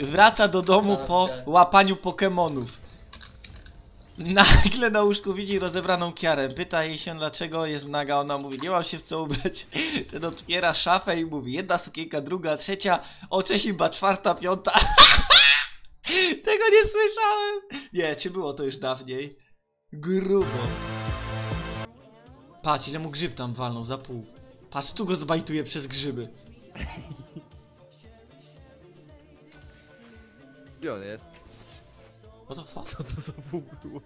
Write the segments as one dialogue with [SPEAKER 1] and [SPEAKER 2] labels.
[SPEAKER 1] Wraca do domu po łapaniu Pokemonów. Nagle na łóżku widzi rozebraną Kiarę. Pyta jej się dlaczego jest naga. Ona mówi, nie mam się w co ubrać. Ten otwiera szafę i mówi, jedna sukienka, druga, trzecia, o Czesimba, czwarta, piąta. Tego nie słyszałem. Nie, czy było to już dawniej? Grubo. Patrz, ile mu grzyb tam walnął za pół. Patrz, tu go zbajtuje przez grzyby.
[SPEAKER 2] Gdzie on jest?
[SPEAKER 1] What the fuck?
[SPEAKER 2] Co to za wół było?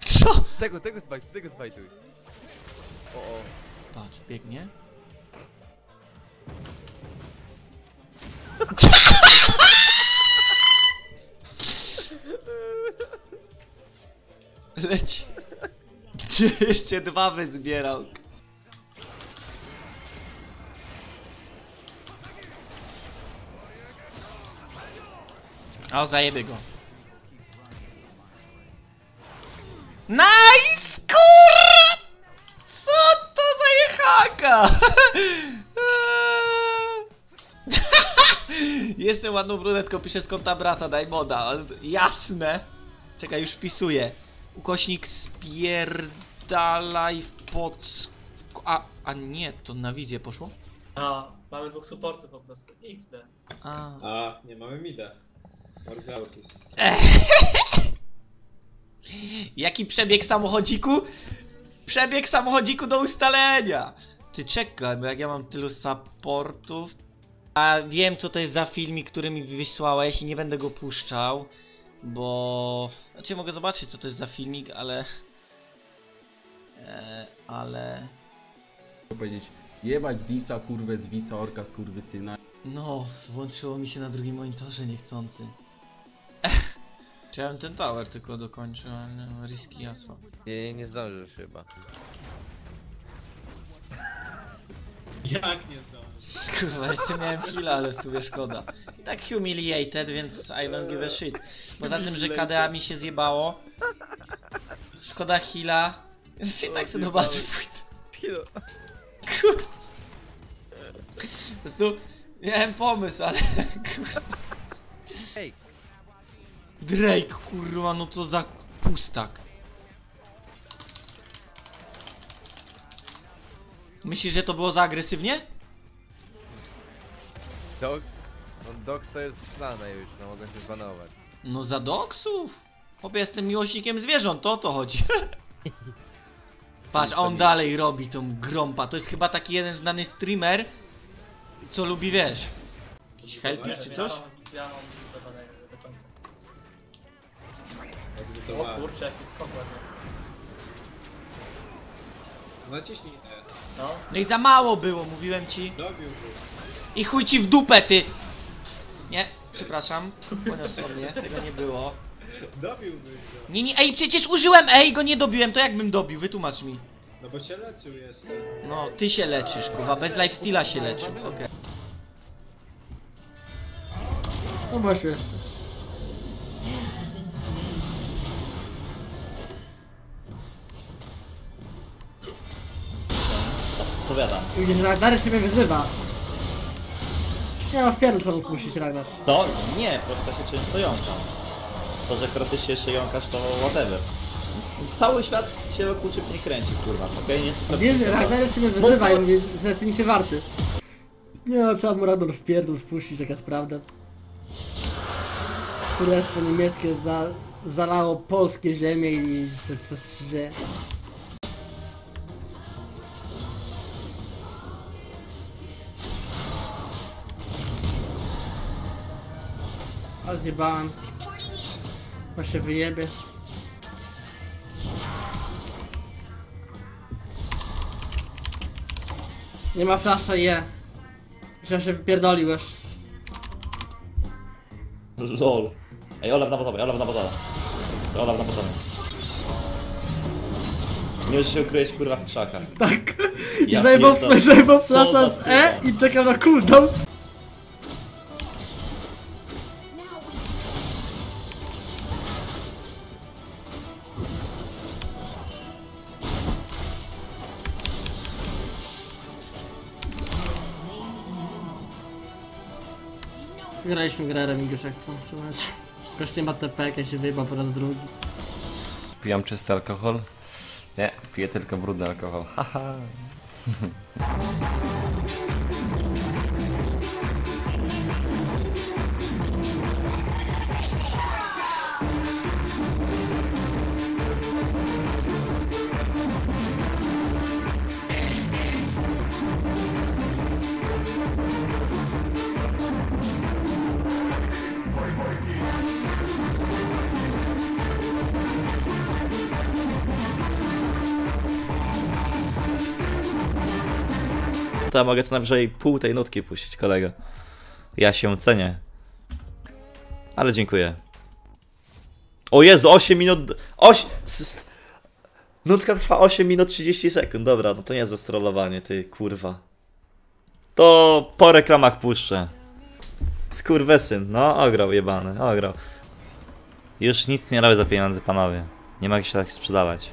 [SPEAKER 1] Co?
[SPEAKER 2] Tego, tego zbajtuj, tego zbajtuj. O, o.
[SPEAKER 1] Patrz, biegnie. Leci. Jeszcze dwa wyzbierał. O, zajebie go. Nice, kurwa! Co to za jechaka? Jestem ładną brunetką, piszę z konta brata, daj moda. Jasne. Czekaj, już wpisuję. Ukośnik spierdalaj w pod... A, a nie, to na wizję poszło?
[SPEAKER 3] A, mamy dwóch supportów po prostu. XD.
[SPEAKER 1] A.
[SPEAKER 4] A, nie mamy mida.
[SPEAKER 1] Jaki przebieg samochodziku? Przebieg samochodziku do ustalenia! Ty czekaj, bo jak ja mam tylu supportów... A wiem co to jest za filmik, który mi wysłałeś i nie będę go puszczał, bo... Znaczy mogę zobaczyć co to jest za filmik, ale... E, ale...
[SPEAKER 5] powiedzieć jebać Disa, kurwę z Wisa, orka z kurwy syna.
[SPEAKER 1] No, włączyło mi się na drugim monitorze niechcący. Chciałem ten tower tylko dokończyć, ale no, riski asfalt.
[SPEAKER 2] Nie, nie, nie zdążysz chyba.
[SPEAKER 4] Jak nie zdążysz?
[SPEAKER 1] Kurwa, jeszcze miałem chwilę, ale w sumie szkoda. I tak humiliated, więc I don't give a shit. Poza tym, że KDA mi się zjebało. Szkoda heala. Więc i tak sobie do bazy pójdę.
[SPEAKER 2] Kilo.
[SPEAKER 1] Kur... Po prostu miałem pomysł, ale... Kurwa.
[SPEAKER 2] Ej,
[SPEAKER 1] Drake, kurwa, no co za pustak. Myślisz, że to było za agresywnie?
[SPEAKER 2] Dogs? No Dogs to jest znane już, no mogę się zbanować.
[SPEAKER 1] No za doksów. Chłopie, jestem miłośnikiem zwierząt, to o to chodzi. Patrz, a on dalej robi tą grompa. To jest chyba taki jeden znany streamer, co lubi, wiesz, jakiś helpik czy coś?
[SPEAKER 3] Ja mam, O kurczę, jaki skok ładny.
[SPEAKER 4] Naciśnij E.
[SPEAKER 3] No,
[SPEAKER 1] No i za mało było, mówiłem ci.
[SPEAKER 4] Dobił go.
[SPEAKER 1] I chuj ci w dupę, ty! Nie, przepraszam, poniosło mnie, tego nie było.
[SPEAKER 4] Dobiłbyś go.
[SPEAKER 1] Nie, nie, ej, przecież użyłem ej, go nie dobiłem, to jakbym dobił, wytłumacz mi.
[SPEAKER 4] No bo się leczył jeszcze.
[SPEAKER 1] No, ty się leczysz, kurwa, bez lifesteala się leczył, okej.
[SPEAKER 6] No właśnie.
[SPEAKER 7] Powiadam.
[SPEAKER 6] Widzisz, Ragnar się mnie wyzywa. Nie no, w pierdol puścić Ragnar.
[SPEAKER 7] To nie, prosta się często jąka. To, że kroty się jeszcze jąkasz, to whatever. Cały świat się wokół ciebie nie kręci, kurwa, okej? Nie jest
[SPEAKER 6] Widzisz, Ragnar się mnie wyzywa i mówi, że jest nic nie warty. Nie no, trzeba mu Ragnar w pierdol wpuścić, jaka jest prawda. Królestwo niemieckie za, zalało polskie ziemie i co się dzieje. Ale zjebałem. Bo się wyjebie. Nie ma flasza je. Że się wypierdolił już.
[SPEAKER 7] LOL. Ej, Olaf na podobie, Olaf na podobie. Olaf na podobie. Nie możesz się ukryć, kurwa, w krzakach.
[SPEAKER 6] Tak. I
[SPEAKER 7] Ja
[SPEAKER 6] zajebał,
[SPEAKER 7] pierdolę.
[SPEAKER 6] zajebał
[SPEAKER 7] Co
[SPEAKER 6] flasza
[SPEAKER 7] za
[SPEAKER 6] z E i czekał na cooldown. Graliśmy grę Remigiusz jak co. Ktoś nie ma TP, jak się wyjebał po raz drugi.
[SPEAKER 8] Pijam czysty alkohol? Nie, piję tylko brudny alkohol. Haha.
[SPEAKER 7] To ja mogę co najwyżej pół tej nutki puścić, kolego. Ja się cenię. Ale dziękuję. O Jezu, 8 minut... 8... Nutka trwa 8 minut 30 sekund. Dobra, no to nie jest strollowanie, ty kurwa. To po reklamach puszczę. Skurwesyn, no ograł jebany, ograł. Już nic nie robię za pieniądze, panowie. Nie mogę się tak sprzedawać.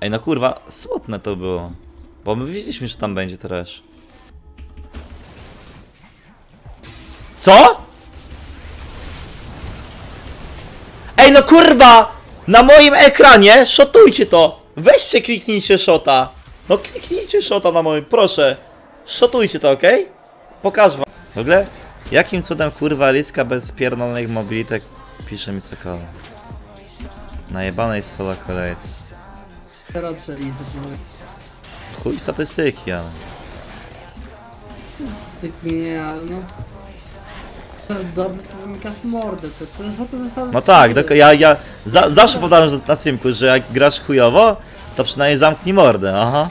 [SPEAKER 7] Ej, no kurwa, smutne to było. Bo my wiedzieliśmy, że tam będzie trash. Co? Ej, no kurwa! Na moim ekranie, szotujcie to! Weźcie, kliknijcie shota. No kliknijcie shota na moim, proszę. Szotujcie to, okej? Pokażę wam. W ogóle, jakim cudem kurwa Liska bez pierdolonych mobilitek pisze mi cokolwiek. Na jebanej sola kolejce.
[SPEAKER 6] Teraz i zaczynamy.
[SPEAKER 7] Chuj statystyki, ale...
[SPEAKER 6] Cyklinie, ale no... Dobrze, to zamykasz mordę, to, to są to zasady...
[SPEAKER 7] No tak, ja, ja za, zawsze powtarzam że- na streamku, że jak grasz chujowo, to przynajmniej zamknij mordę, aha.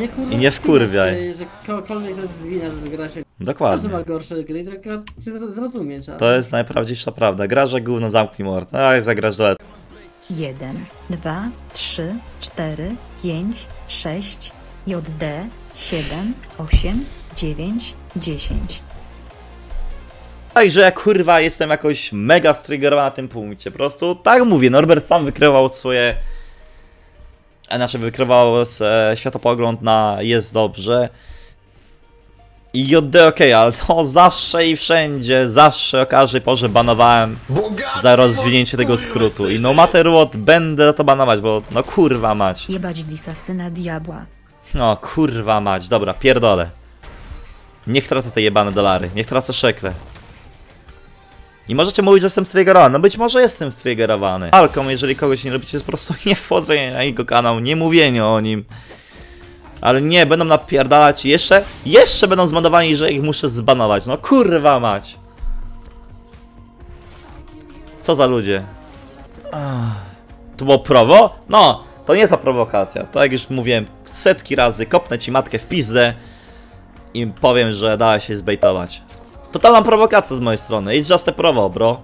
[SPEAKER 6] Nie, kurwa,
[SPEAKER 7] I nie wkurwiaj.
[SPEAKER 6] Że kogokolwiek to jest wina, że gra się... Każdy
[SPEAKER 7] Dokładnie.
[SPEAKER 6] ma gorsze gry, tylko się zro- zrozumie trzeba.
[SPEAKER 7] To jest najprawdziwsza prawda. Grasz jak gówno, zamknij mordę. A jak zagrasz do
[SPEAKER 9] 1, 2, 3, 4, 5, 6, JD, 7, 8, 9, 10.
[SPEAKER 7] Także ja kurwa jestem jakoś mega striggerowany na tym punkcie. Po prostu tak mówię, Norbert sam wykrywał swoje. Znaczy wykrywał e, światopogląd na jest dobrze. I JD ok, ale to zawsze i wszędzie, zawsze o każdej porze banowałem za rozwinięcie tego skrótu. I no matter what, będę to banować, bo no kurwa mać.
[SPEAKER 9] Jebać Disa syna diabła.
[SPEAKER 7] No kurwa mać, dobra, pierdolę. Niech tracę te jebane dolary, niech tracę szekle. I możecie mówić, że jestem striggerowany. No być może jestem striggerowany. Alką, jeżeli kogoś nie lubicie, jest po prostu nie wchodzenie na jego kanał, nie mówienie o nim. Ale nie, będą napierdalać i jeszcze, jeszcze będą zbanowani, że ich muszę zbanować. No kurwa mać. Co za ludzie. To było prowo? No, to nie ta prowokacja. To jak już mówiłem setki razy, kopnę ci matkę w pizdę i powiem, że dała się zbejtować. Totalna prowokacja z mojej strony. It's just a prowo, bro.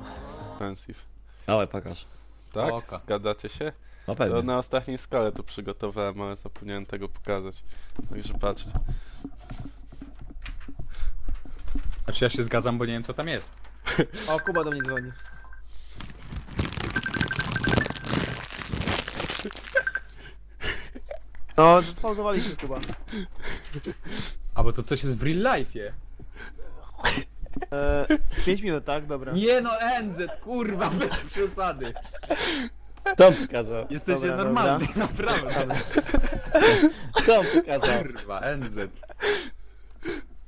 [SPEAKER 10] Offensive.
[SPEAKER 7] Dawaj, pokaż.
[SPEAKER 10] Tak?
[SPEAKER 5] Oka.
[SPEAKER 10] Zgadzacie się?
[SPEAKER 7] No
[SPEAKER 10] To
[SPEAKER 7] pewnie.
[SPEAKER 10] na ostatniej skale to przygotowałem, ale zapomniałem tego pokazać. Także patrzcie.
[SPEAKER 5] Znaczy ja się zgadzam, bo nie wiem co tam jest.
[SPEAKER 2] O, Kuba do mnie dzwoni. No, spauzowaliśmy Kuba.
[SPEAKER 5] A bo to coś jest w real life'ie.
[SPEAKER 2] Eee, 5 minut, tak? Dobra.
[SPEAKER 5] Nie no, NZ, kurwa, bez przesady.
[SPEAKER 7] On pokazał?
[SPEAKER 5] Jesteście
[SPEAKER 2] Dobra,
[SPEAKER 5] normalni, naprawdę.
[SPEAKER 7] On pokazał?
[SPEAKER 5] Kurwa, NZ.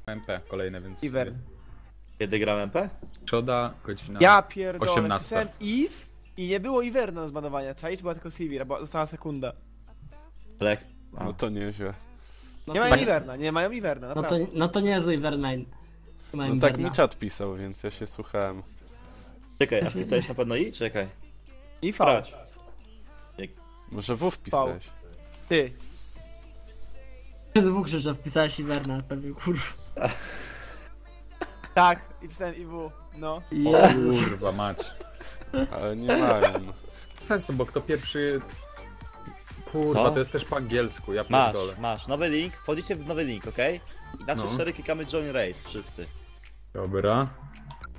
[SPEAKER 5] MP kolejne, więc...
[SPEAKER 2] Iwer.
[SPEAKER 7] Kiedy gram MP?
[SPEAKER 5] Trzoda, godzina...
[SPEAKER 2] Ja pierdolę,
[SPEAKER 5] 18.
[SPEAKER 2] pisałem Eve i nie było Iverna do zbanowania. Czaić była tylko Sivir, bo została sekunda.
[SPEAKER 7] Lek.
[SPEAKER 10] No to nieźle.
[SPEAKER 6] No
[SPEAKER 2] Nie mają Iverna, nie mają Iverna,
[SPEAKER 6] No to,
[SPEAKER 2] naprawdę.
[SPEAKER 6] no to nie zły Vermain.
[SPEAKER 10] No tak mi czat pisał, więc ja się słuchałem.
[SPEAKER 7] Czekaj, a wpisałeś na pewno i? Czekaj.
[SPEAKER 2] I V.
[SPEAKER 10] Może W wpisałeś.
[SPEAKER 2] Ty.
[SPEAKER 6] Dwóch że wpisałeś Iverna, pewnie kurwa.
[SPEAKER 2] Tak, i pisałem IW. No.
[SPEAKER 5] O kurwa, mać.
[SPEAKER 10] Ale nie mają. no.
[SPEAKER 5] Sensu, bo kto pierwszy... Kurwa,
[SPEAKER 7] Co?
[SPEAKER 5] to jest też po angielsku, ja
[SPEAKER 7] Masz,
[SPEAKER 5] pierdolę.
[SPEAKER 7] masz. Nowy link, wchodzicie w nowy link, okej? I na
[SPEAKER 5] No.
[SPEAKER 7] cztery klikamy Join Race, wszyscy.
[SPEAKER 5] Dobra.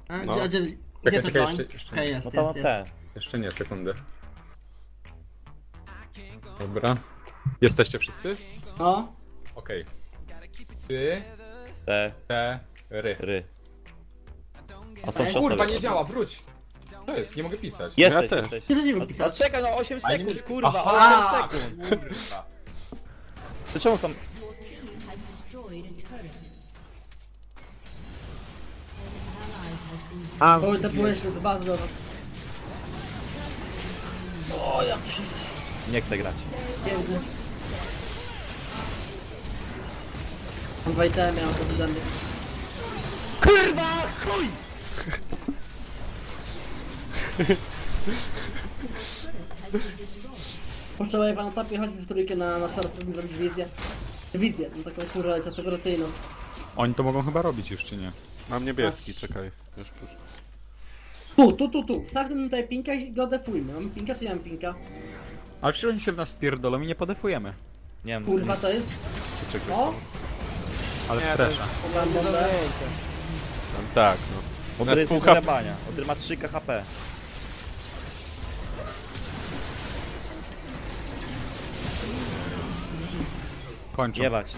[SPEAKER 6] A,
[SPEAKER 10] No.
[SPEAKER 6] gdzie, a gdzie,
[SPEAKER 5] Czekaj,
[SPEAKER 6] to
[SPEAKER 5] czekaj,
[SPEAKER 6] join?
[SPEAKER 5] jeszcze- jeszcze
[SPEAKER 6] Okej, jest,
[SPEAKER 7] No to
[SPEAKER 6] jest, jest.
[SPEAKER 7] te.
[SPEAKER 5] Jeszcze nie, sekundę. Dobra. Jesteście wszyscy?
[SPEAKER 6] No,
[SPEAKER 5] Okej. Trzy,
[SPEAKER 7] Te,
[SPEAKER 5] Te... Ry.
[SPEAKER 7] ry. A są
[SPEAKER 6] Ej,
[SPEAKER 7] czasowe.
[SPEAKER 5] Kurwa, nie działa, wróć! Co jest? Nie mogę pisać.
[SPEAKER 7] Jesteś,
[SPEAKER 10] Ja też.
[SPEAKER 7] jesteś.
[SPEAKER 6] Ty też nie wiem
[SPEAKER 7] no
[SPEAKER 6] pisać.
[SPEAKER 7] czekaj, no 8
[SPEAKER 5] Ale nie
[SPEAKER 7] sekund, kurwa,
[SPEAKER 5] Aha!
[SPEAKER 7] 8 sekund.
[SPEAKER 5] Kurwa.
[SPEAKER 7] To czemu tam...
[SPEAKER 2] A,
[SPEAKER 6] Oj, te byłeś dwa do was.
[SPEAKER 7] Nie chcę grać.
[SPEAKER 6] Piękny. Mam dwa itemy, mam to zęby.
[SPEAKER 7] Kurwa, chuj!
[SPEAKER 6] Puszczę wave'a na topie, chodźmy w trójkę na, na short, żeby zrobić wizję. Wizję, no taką kurwa saturacyjną.
[SPEAKER 5] Oni to mogą chyba robić już, czy nie?
[SPEAKER 10] Mam niebieski, czekaj. Już puszczę.
[SPEAKER 6] Tu, tu, tu, tu. Stawmy tutaj pinka i go defujmy. Mamy pinka czy nie mamy pinka?
[SPEAKER 5] Ale czy oni się w nas pierdolą i nie podefujemy?
[SPEAKER 7] Nie wiem.
[SPEAKER 6] Kurwa to jest.
[SPEAKER 10] Czekaj.
[SPEAKER 6] O!
[SPEAKER 5] Ale
[SPEAKER 2] Nie,
[SPEAKER 5] stresza.
[SPEAKER 6] Mam bombę.
[SPEAKER 10] Tak, no.
[SPEAKER 7] Odry
[SPEAKER 10] Nawet
[SPEAKER 7] jest
[SPEAKER 10] pół
[SPEAKER 7] do
[SPEAKER 10] HP.
[SPEAKER 7] Odry ma 3 KHP.
[SPEAKER 5] Kończą.
[SPEAKER 7] Jebać.